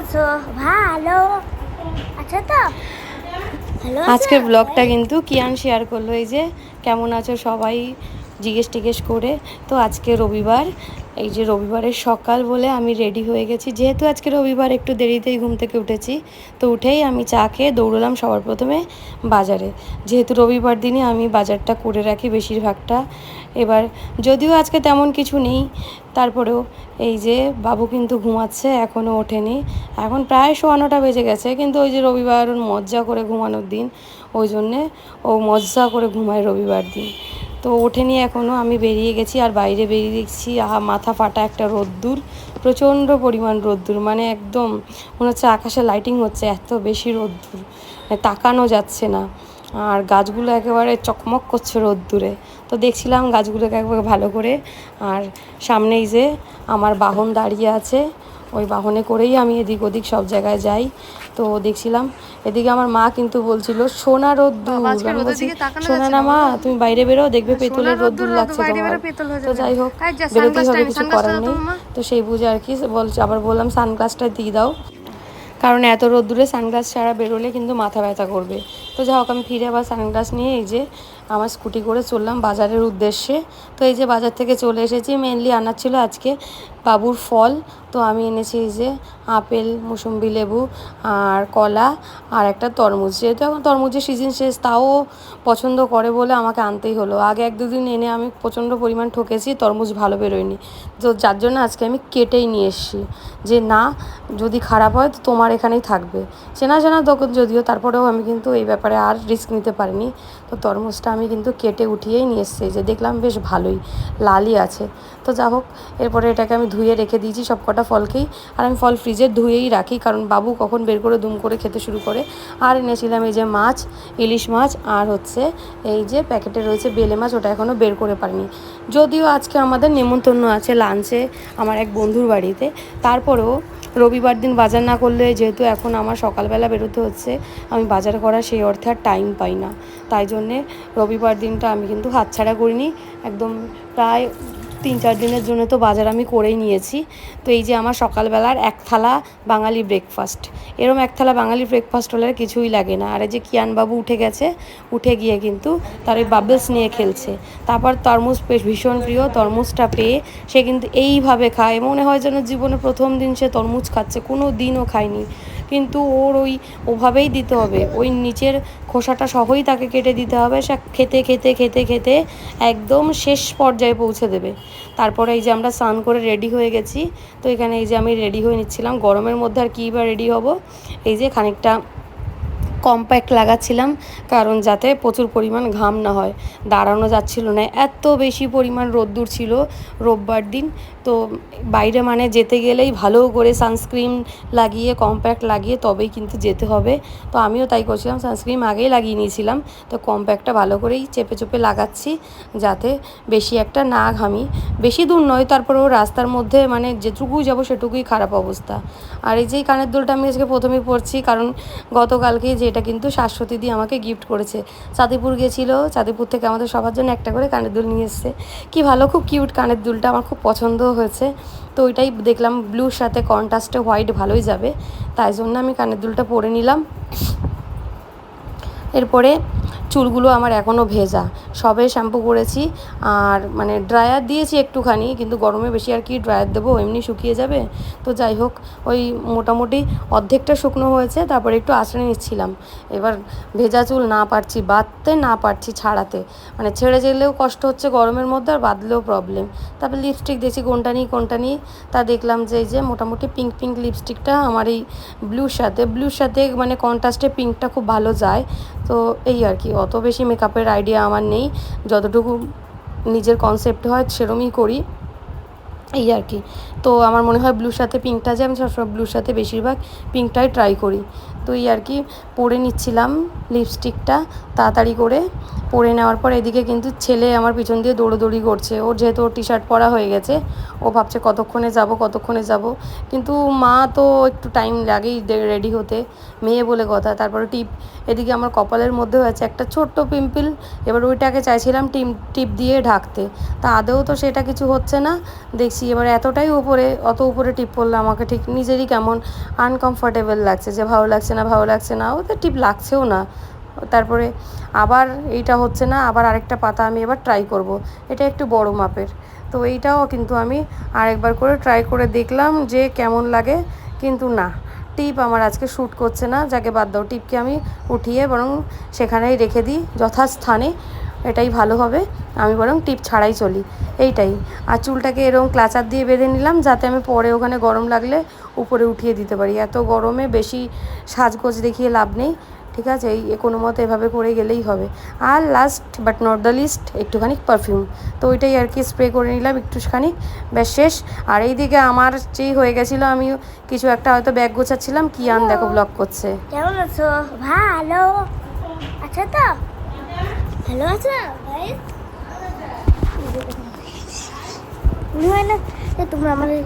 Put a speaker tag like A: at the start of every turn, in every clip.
A: আছো ভালো। আচ্ছা তো
B: আজকের ব্লগটা কিন্তু কিয়ান শেয়ার করল, এই যে কেমন আছো সবাই? জিজ্ঞেস টিজ্ঞেস করে। তো আজকে রবিবার এই যে রবিবারের সকাল বলে আমি রেডি হয়ে গেছি। যেহেতু আজকে রবিবার, একটু দেরিতেই ঘুম থেকে উঠেছি। তো উঠেই আমি চা খেয়ে দৌড়লাম সবার প্রথমে বাজারে। যেহেতু রবিবার দিনে আমি বাজারটা করে রাখি বেশিরভাগটা। এবার যদিও আজকে তেমন কিছু নেই, তারপরেও এই যে বাবু কিন্তু ঘুমাচ্ছে এখনও ওঠেনি। এখন প্রায় শোয়ানোটা বেজে গেছে, কিন্তু ওই যে রবিবার মজ্জা করে ঘুমানোর দিন, ওই জন্যে ও মজ্জা করে ঘুমায় রবিবার দিন। তো ওঠেনি এখনও আমি বেরিয়ে গেছি আর বাইরে বেরিয়ে দেখছি, আহা, মাথা ফাটা একটা রোদ্দুর, প্রচণ্ড পরিমাণ রোদ্দুর মানে একদম মনে হচ্ছে আকাশে লাইটিং হচ্ছে, এত বেশি রোদ্দুর মানে তাকানো যাচ্ছে না। আর গাছগুলো একেবারে চকমক করছে রোদ্দুরে। তো দেখছিলাম গাছগুলোকে একবার ভালো করে, আর সামনেই যে আমার বাহন দাঁড়িয়ে আছে ওই বাহনে করেই আমি এদিক ওদিক সব জায়গায় যাই। তো দেখছিলাম এদিকে আমার মা কিন্তু বলছিল সোনা রোদ্দুর
C: বাবা,
B: আমি বলছি, সোনা না মা তুমি বাইরে বেরো দেখবে পেতলের রোদ্দুর লাগছে তোমার। তো যাই হোক বেরোতেই হবে কিছু করার নেই।
C: তো
B: তো সেই বুঝে আর কি বলছে আবার বললাম সানগ্লাসটা দিয়ে দাও। কারণ এত রোদ্দুরে সানগ্লাস ছাড়া বেরোলে কিন্তু মাথা ব্যথা করবে। তো যাই হোক, আমি ফিরে আবার সানগ্লাস নিয়ে এই যে আমার স্কুটি করে চললাম বাজারের উদ্দেশ্যে। তো এই যে বাজার থেকে চলে এসেছি মেনলি আনার ছিল আজকে বাবুর ফল। তো আমি এনেছি এই যে আপেল, মুসম্বি লেবু আর কলা আর একটা তরমুজ। যেহেতু এখন তরমুজের সিজন শেষ, তাও পছন্দ করে বলে আমাকে আনতেই হলো। আগে এক দুদিন এনে আমি প্রচণ্ড পরিমাণ ঠকেছি, তরমুজ ভালো বেরোয়নি। তো যার জন্য আজকে আমি কেটেই নিয়ে এসেছি। যে না, যদি খারাপ হয় তো তোমার এখানেই থাকবে। চেনা জানা দোকান যদিও, তারপরেও আমি কিন্তু এই ব্যাপারে আর রিস্ক নিতে পারিনি। তো তরমুজটা আমি কিন্তু কেটে উঠিয়েই নিয়ে এসেছি। যে দেখলাম বেশ ভালোই, লালই আছে। তো যা হোক, এরপরে এটাকে আমি ধুয়ে রেখে দিয়েছি সব কটা ফলকেই। আর আমি ফল ফ্রিজে ধুয়েই রাখি, কারণ বাবু কখন বের করে দুম করে খেতে শুরু করে। আর এনেছিলাম এই যে মাছ, ইলিশ মাছ, আর হচ্ছে এই যে প্যাকেটে রয়েছে বেলে মাছ, ওটা এখনও বের করে পারিনি। যদিও আজকে আমাদের নেমন্তন্ন আছে লাঞ্চে আমার এক বন্ধুর বাড়িতে। তারপরেও রবিবার দিন বাজার না করলে যেহেতু এখন আমার সকালবেলা বেরোতে হচ্ছে, আমি বাজার করা সেই অর্থে আর টাইম পাই না। তাই জন্যে রবিবার দিনটা আমি কিন্তু হাতছাড়া করিনি। একদম প্রায় তিন চার দিনের জন্য তো বাজার আমি করেই নিয়েছি। তো এই যে আমার সকালবেলার এক থালা বাঙালি ব্রেকফাস্ট এরম এক থালা বাঙালি ব্রেকফাস্ট হলে কিছুই লাগে না। আর এই যে কিয়ানবাবু উঠে গেছে, উঠে গিয়ে কিন্তু তার ওই বাবলস নিয়ে খেলছে। তারপর তরমুজ ভীষণ প্রিয়, তরমুজটা পেয়ে সে কিন্তু এইভাবে খায়। মনে হয় যেন জীবনে প্রথম দিন সে তরমুজ খাচ্ছে, কোনো দিনও খায়নি। কিন্তু ওর ওই ওভাবেই দিতে হবে। ওই নিচের খোসাটা সহই তাকে কেটে দিতে হবে। সে খেতে খেতে খেতে খেতে একদম শেষ পর্যায়ে পৌঁছে দেবে। তারপরে এই যে আমরা স্নান করে রেডি হয়ে গেছি। তো এখানে এই যে আমি রেডি হয়ে নিচ্ছিলাম। গরমের মধ্যে আর কী বা রেডি হব? এই যে খানিকটা কম্প্যাক্ট লাগাচ্ছিলাম, কারণ যাতে প্রচুর পরিমাণ ঘাম না হয়। দাঁড়ানো যাচ্ছিল না। এত বেশি পরিমাণ রোদ্দুর ছিল রোববার দিন। তো বাইরে মানে যেতে গেলেই ভালো করে সানস্ক্রিন লাগিয়ে কম্প্যাক্ট লাগিয়ে তবেই কিন্তু যেতে হবে। তো আমিও তাই করছিলাম সানস্ক্রিন আগেই লাগিয়ে নিয়েছিলাম। তো কম্প্যাক্টটা ভালো করেই চেপে চেপে লাগাচ্ছি যাতে বেশি একটা না ঘামি। বেশি দূর নয়, তারপরেও রাস্তার মধ্যে মানে যেটুকুই যাব সেটুকুই খারাপ অবস্থা। আর এই যেই কানের দুলটা আমি আজকে প্রথমেই পড়ছি কারণ গতকালকে যে এটা কিন্তু শাশ্বতী দিয়ে আমাকে গিফট করেছে। চাঁদিপুর গেছিল, চাঁদিপুর থেকে আমাদের সবার জন্য একটা করে কানের দুল নিয়ে এসছে। কি ভালো, খুব কিউট কানের দুলটা, আমার খুব পছন্দও হয়েছে। তো ওইটাই দেখলাম ব্লুর সাথে কন্ট্রাস্টে হোয়াইট ভালোই যাবে। তাই জন্য আমি কানের দুলটা পরে নিলাম। এরপরে চুলগুলো আমার এখনও ভেজা। সবে শ্যাম্পু করেছি আর মানে ড্রায়ার দিয়েছি একটুখানি, কিন্তু গরমে বেশি আর কি ড্রায়ার দেবো, এমনি শুকিয়ে যাবে। তো যাই হোক, ওই মোটামুটি অর্ধেকটা শুকনো হয়েছে, তারপরে একটু আশ্রয় নিচ্ছিলাম। এবার ভেজা চুল না পারছি, বাঁধতে না পারছি ছাড়াতে। মানে ছেড়ে গেলেও কষ্ট হচ্ছে গরমের মধ্যে আর বাঁধলেও প্রবলেম তারপর লিপস্টিক দেখছি কোনটা নিই কোনটা নিই। তা দেখলাম যে এই যে মোটামুটি পিঙ্ক পিঙ্ক লিপস্টিকটা আমার এই ব্লুর সাথে ব্লুর সাথে মানে কন্ট্রাস্টে পিঙ্কটা খুব ভালো যায়। তো এই আর কি অত বেশি মেকআপের আইডিয়া আমার নেই। যতটুকু নিজের কনসেপ্ট হয় সেরমই করি। এই আর কি। তো আমার মনে হয় ব্লুর সাথে পিঙ্কটা যে আমি সবসময় ব্লুর সাথে বেশিরভাগ পিঙ্কটাই ট্রাই করি। তো এই আর কি পরে নিচ্ছিলাম লিপস্টিকটা তাড়াতাড়ি করে। পরে নেওয়ার পর এদিকে কিন্তু ছেলে আমার পিছন দিয়ে দৌড়োদৌড়ি করছে। ওর যেহেতু ওর টি শার্ট পরা হয়ে গেছে, ও ভাবছে কতক্ষণে যাব কতক্ষণে যাব। কিন্তু মা তো একটু টাইম লাগেই রেডি হতে। মেয়ে বলে কথা। তারপরে টিপ, এদিকে আমার কপালের মধ্যে হয়েছে একটা ছোট্ট পিম্পল এবার ওইটাকে চাইছিলাম টিম, টিপ দিয়ে ঢাকতে। তা আদৌ তো সেটা কিছু হচ্ছে না। দেখছি এবার এতটাই উপরে, অত উপরে টিপ পড়লে আমাকে ঠিক নিজেরই কেমন আনকমফর্টেবল লাগছে, যে ভালো লাগছে না, ভালো লাগছে না ওতে টিপ লাগছেও না। তারপরে আবার এইটা হচ্ছে না, আবার আরেকটা পাতা আমি এবার ট্রাই করব। এটা একটু বড় মাপের। তো এইটাও কিন্তু আমি আরেকবার করে ট্রাই করে দেখলাম যে কেমন লাগে, কিন্তু না। টিপ আমার আজকে শ্যুট করছে না, যাকে বাদ দাও, টিপকে আমি উঠিয়ে বরং সেখানেই রেখে দিই যথাস্থানে। এটাই ভালো হবে। আমি বরং টিপ ছাড়াই চলি। এইটাই। আর চুলটাকে এরকম ক্লাচার দিয়ে বেঁধে নিলাম যাতে আমি পরে ওখানে গরম লাগলে উপরে উঠিয়ে দিতে পারি। এত গরমে বেশি সাজগোজ দেখিয়ে লাভ নেই। ঠিক আছে? এই কোনো মতো এভাবে করে গেলেই হবে। আর last but not the least একটুখানি পারফিউম তো ওইটাই আর কি স্প্রে করে নিলাম একটুখানি। ব্যাস শেষ। আর এই দিকে আমার যেই হয়ে গেছিল, আমি কিছু একটা হয়তো ব্যাগ গোছাচ্ছিলাম। কি আন দেখো ব্লক করছে।
A: কেমন আছো? ভালো। আচ্ছা তো। ভালো আছো? হয় না তোমরা আমাদের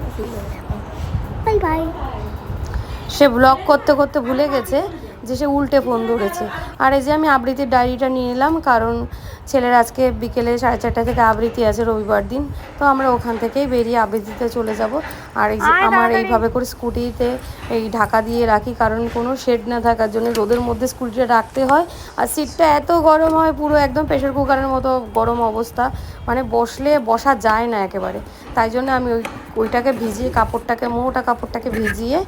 A: বাই বাই
B: সে ব্লগ করতে করতে ভুলে গেছে। যে সে উল্টে ফোন ধরেছে। আর এই যে আমি আবৃত্তির ডায়েরিটা নিয়ে নিলাম কারণ ছেলের আজকে বিকেলে সাড়ে চারটা থেকে আবৃত্তি আছে রবিবার দিন তো আমরা ওখান থেকেই বেরিয়ে আবৃত্তিতে চলে যাব। আর এই যে আমার এইভাবে করে স্কুটিতে এই ঢাকা দিয়ে রাখি কারণ কোনো শেড না থাকার জন্য রোদের মধ্যে স্কুটিটা রাখতে হয়। আর সিটটা এত গরম হয় পুরো একদম প্রেশার কুকারের মতো গরম অবস্থা মানে বসলে বসা যায় না একেবারে। তাই জন্য আমি ওই ওইটাকে ভিজিয়ে কাপড়টাকে, মোটা কাপড়টাকে ভিজিয়ে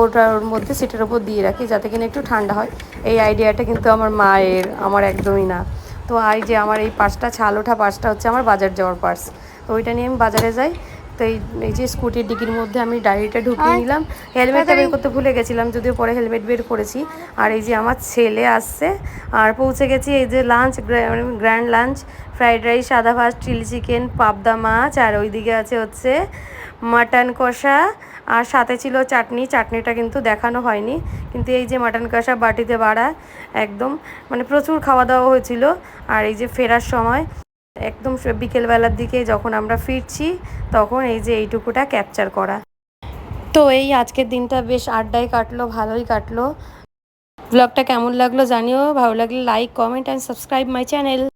B: ওটার মধ্যে সিটের ওপর দিয়ে রাখি যাতে কিনা একটু ঠান্ডা হয়। এই আইডিয়াটা কিন্তু আমার মায়ের, আমার একদমই না। তো এই যে আমার এই পার্সটা, ছাল ওঠা পার্সটা হচ্ছে আমার বাজার যাওয়ার পার্স। তো ওইটা নিয়ে আমি বাজারে যাই। তো এই যে স্কুটির ডিকির মধ্যে আমি ডায়েরিটা ঢুকিয়ে নিলাম। হেলমেটটা বের করতে ভুলে গেছিলাম যদিও পরে হেলমেট বের করেছি। আর এই যে আমার ছেলে আসছে আর পৌঁছে গেছি এই যে lunch grand lunch fried rice সাদা ভাত চিলি চিকেন পাবদা মাছ আর ওইদিকে আছে হচ্ছে মাটন কষা আর সাথে ছিল চাটনি। চাটনিটা কিন্তু দেখানো হয়নি কিন্তু এই যে মাটন কষা বাটিতে বাড়া একদম মানে প্রচুর খাওয়া দাওয়া হয়েছিল। আর এই যে ফেরার সময় একদম বিকেলবেলার দিকে যখন আমরা ফিরছি, তখন এই যে এইটুকুটা ক্যাপচার করা। তো এই আজকের দিনটা বেশ আড্ডায় কাটলো, ভালোই কাটলো। ব্লগটা কেমন লাগল জানিও, ভালো লাগলে like comment and subscribe my channel